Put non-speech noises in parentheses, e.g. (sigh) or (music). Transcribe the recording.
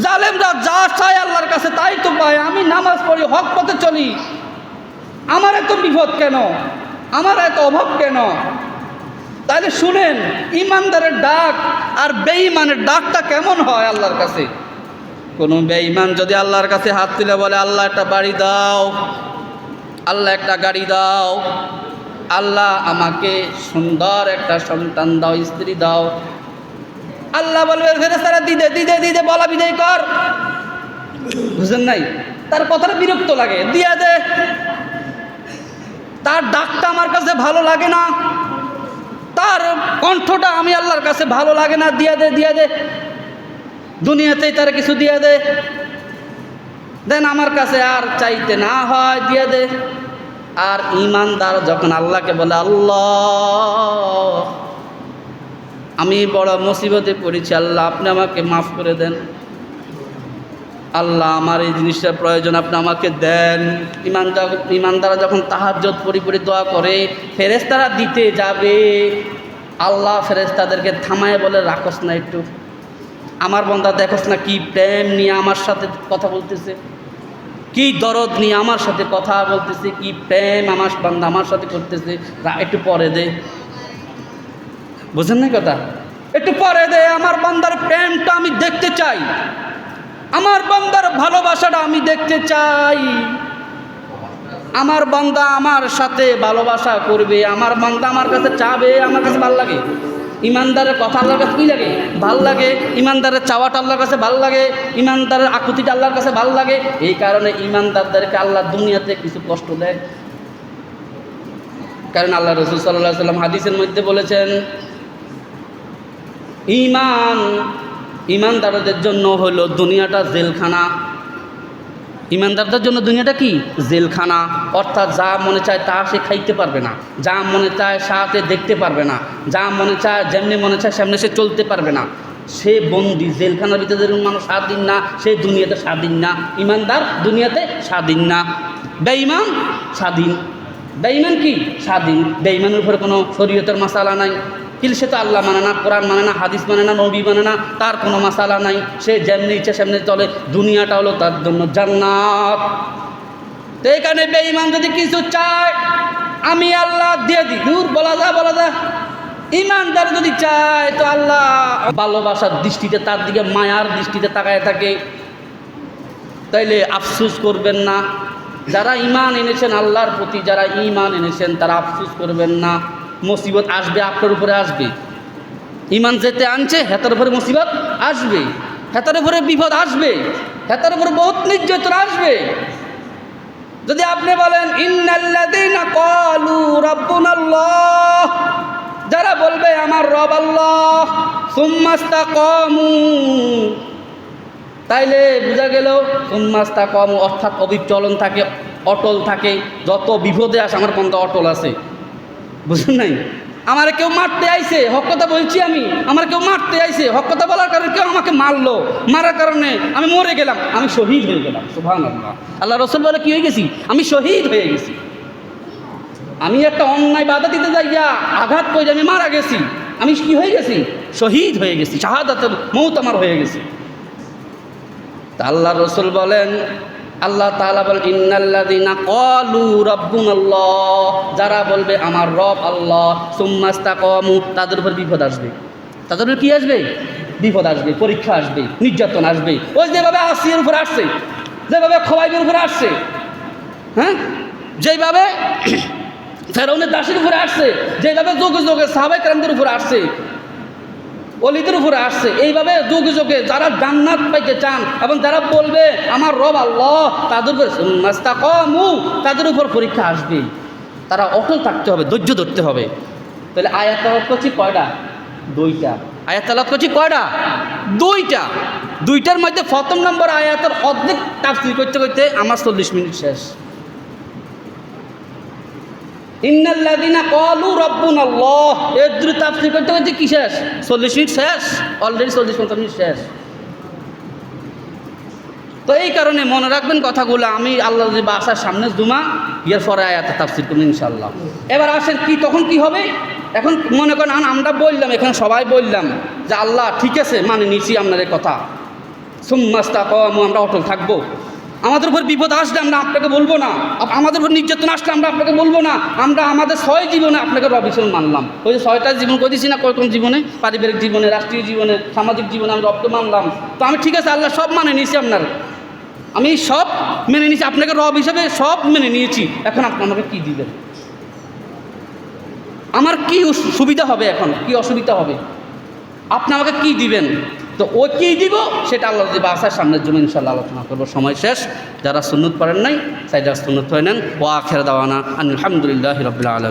জালেমরা যা চায় আল্লাহর কাছে তাই তো পায়। আমি নামাজ পড়ি, হক পথে চলি। আমার এত বিপদ কেন? আমার এত অভাব কেন? তাহলে শুনেন, ইমানদারের ডাক আর বেঈমানের ডাকটা কেমন হয় আল্লাহর কাছে? কোনো বেঈমান যদি আল্লাহর কাছে হাত তুলে বলে, আল্লাহ, একটা বাড়ি দাও। আল্লাহ, একটা গাড়ি দাও। আল্লাহ, আমাকে সুন্দর একটা সন্তান দাও, স্ত্রী দাও। আল্লাহ বলবে ফেরেস্তারা দিদে দিদে দিদে, বলা বিদায় কর। বুঝলেন নাই? তার কথাটা বিরক্ত লাগে। দিয়া দে। তার ডাকটা আমার কাছে ভালো লাগে না। তার কণ্ঠটা আমি আল্লাহর কাছে ভালো লাগে না। দিয়া দে দিয়া দে। দুনিয়াতেই তার কিছু দিয়ে দে। দেন আমার কাছে আর চাইতে না হয়, দিয়ে দে। আর ইমানদার যখন আল্লাহকে বলে, আল্লাহ আমি বড় মুসিবতে পড়েছি। আল্লাহ, আপনি আমাকে মাফ করে দেন। আল্লাহ, আমার এই জিনিসটার প্রয়োজন আপনি আমাকে দেন। ইমানদার ইমানদারা যখন তাহাজ্জত পরিপরি দোয়া করে ফেরেস্তারা দিতে যাবে। আল্লাহ ফেরেস্তাদেরকে থামায় বলে, রাখস না একটু। আমার বন্ধা দেখোস না কি প্রেম নিয়ে আমার সাথে কথা বলতেছে। কি দরদ নিয়ে আমার সাথে কথা বলতেছে। কি প্রেম আমার বান্দা আমার সাথে করতেছে। একটু পরে দে। বুঝেন না কথা? একটু পরে দে, আমার বান্দার প্রেমটা আমি দেখতে চাই। আমার বান্দার ভালোবাসাটা আমি দেখতে চাই। আমার বান্দা আমার সাথে ভালোবাসা করবে, আমার বান্দা আমার কাছে চাবে, আমার কাছে ভালো লাগে। ইমানদারের কথা আল্লাহর কাছে কী লাগে? ভালো লাগে। ইমানদারের চাওয়াটা আল্লাহর কাছে ভালো লাগে। ইমানদারের আকুতিটা আল্লাহর কাছে ভালো লাগে। এই কারণে ইমানদারদেরকে আল্লাহ দুনিয়াতে কিছু কষ্ট দেয়। কারণ আল্লাহ রসুল সাল্লাহ সাল্লাম হাদিসের মধ্যে বলেছেন ইমান, ইমানদারদের জন্য হলো দুনিয়াটা জেলখানা। ইমানদারদের জন্য দুনিয়াটা কি? জেলখানা। অর্থাৎ যা মনে চায় তা সে খাইতে পারবে না। যা মনে চায় সাথে দেখতে পারবে না। যা মনে চায় যেমনি মনে চায় সেমনি সে চলতে পারবে না। সে বন্দি, জেলখানার ভিতরে যেরকম মানুষ স্বাধীন না, সে দুনিয়াতে স্বাধীন না। ইমানদার দুনিয়াতে স্বাধীন না। বেঈমান, স্বাধীন। বেঈমান কি? স্বাধীন। বেঈমানের উপরে কোনো শরীয়তের মশালা নাই। কিন্তু সে তো আল্লাহ মানে না, কোরআন মানে না, হাদিস মানে না, নবী মানে না, তার কোনো মশালা নাই। সে যেমনি ইচ্ছে সেমনি চলে। দুনিয়াটা হলো তার জন্য জান্নাত। তো এখানে বেঈমান যদি কিছু চায়, আমি আল্লাহ দিয়ে দিই। দূর বলা যা বলা যা। ইমানদার যদি চায়, তো আল্লাহ ভালোবাসার দৃষ্টিতে, তার দিকে মায়ার দৃষ্টিতে তাকায় থাকে। তাইলে আফসুস করবেন না। যারা ইমান এনেছেন, আল্লাহর প্রতি যারা ইমান এনেছেন, তারা আফসুস করবেন না। মুসিবত আসবে, আপনার উপরে আসবে। ইমান যেতে আনছে, হেতার উপরে মুসিবত আসবে। হেতার উপরে বিপদ আসবে। হেতার উপরে বহুত নির্যাতন আসবে। যদি আপনি বলেন যারা বলবে, আমার রব আল্লাহ সুম্মাস্তাকামু তাইলে বোঝা গেল সুম্মাস্তা কম অর্থাৎ অবিচলন থাকে, অটল থাকে। যত বিপদে আসে, আমার বন্ধ অটল আছে। বুঝলেন নাই? আমার কেউ মারতে আইছে, হক কথা বলছি আমি। আমার কেউ মারতে আইছে, হক কথা বলার কারণে কেউ আমাকে মারলো। মারার কারণে আমি মরে গেলাম। আমি শহীদ হয়ে গেলাম সুভান আল্লাহ আল্লাহ রসুল বলে কি হয়ে গেছি? আমি শহীদ হয়ে গেছি। আমি একটা অন্যায় বাধা দিতে যাইয়া আঘাত করে আমি মারা গেছি। আমি কি হয়ে গেছি? শহীদ হয়ে গেছি। শাহাদাতের মৌত আমার হয়ে গেছি। তা আল্লাহ রসুল বলেন আল্লাহ তাআলা বলেন, ইন্নাল্লাযীনা ক্বালু রাব্বুনাল্লাহ যারা বলবে, আমার রব আল্লাহ সুম্মাস্তাকামু তাদের উপর বিপদ আসবে। তাদের উপর কি আসবে? বিপদ আসবে, পরীক্ষা আসবে, নির্যাতন আসবে। ওই যেভাবে আসিয়ার উপর আসছে, যেভাবে খোয়াইবের উপরে আসছে হ্যাঁ? যেভাবে (clears throat) ফেরাউনের দাসের উপরে আসছে, যেভাবে যোগে যোগে সাহাবাই উপরে আসছে অলিদের উপরে আসছে। এইভাবে যুগে যুগে যারা জান্নাত পাইতে চান এবং যারা বলবে, আমার রব আল্লাহ, তাদের উপর তাদের উপর পরীক্ষা আসবে। তারা অটল থাকতে হবে, ধৈর্য ধরতে হবে। তাহলে আয়াত তালাত করছি কয়টা? দুইটা। আয়াত তালাত করছি কয়টা? দুইটা। দুইটার মধ্যে প্রথম নম্বর আয়াতের অর্ধেক তাফসির করতে করতে আমার চল্লিশ মিনিট শেষ। ইন্নাল্লাযীনা ক্বালু রাব্বুনাল্লাহ। এর দ্রুত তাফসীর করতে করতে কি শেষ? চল্লিশ মিনিট শেষ? অলরেডি চল্লিশ পঞ্চাশ মিনিট শেষ। তো এই কারণে মনে রাখবেন কথাগুলো, আমি আল্লাহ বাসার সামনে জুমা এর পরে আয়াতে তাফসির করবেন ইনশাল্লাহ এবার আসেন কি, তখন কি হবে? এখন মনে করেন আমরা বললাম, এখানে সবাই বললাম যে আল্লাহ ঠিক আছে মানে নিছি আপনাদের কথা। সুম্মাস্তা কম আমরা অটল থাকব। আমাদের উপর বিপদ আসলে আমরা আপনাকে বলব না। আমাদের উপর নির্যাতন আসলে আমরা আপনাকে বলব না। আমরা আমাদের ছয় জীবনে আপনাকে রবিশন মানলাম। ওই যে ছয়টা জীবন করে দিছি না কোন জীবনে? পারিবারিক জীবনে, রাষ্ট্রীয় জীবনে, সামাজিক জীবনে আমি রবকে মানলাম। তো আমি ঠিক আছে, আল্লাহ সব মানে নিয়েছি আপনার। আমি সব মেনে নিয়েছি, আপনাকে রব হিসেবে সব মেনে নিয়েছি। এখন আপনি আমাকে কী দিবেন? আমার কি সুবিধা হবে এখন? কি অসুবিধা হবে? আপনি আমাকে কী দিবেন? তো ও কী দিব? সেটা আল্লাহ দিব আসার সামনের জন্য ইনশাল্লাহ আলোচনা করব। সময় শেষ। যারা সুন্নত পারেন নাই তাই যারা সুন্নত হয়ে নেন। ও আখের দাওয়ানা আলহামদুলিল্লাহ রবিল্লা আলম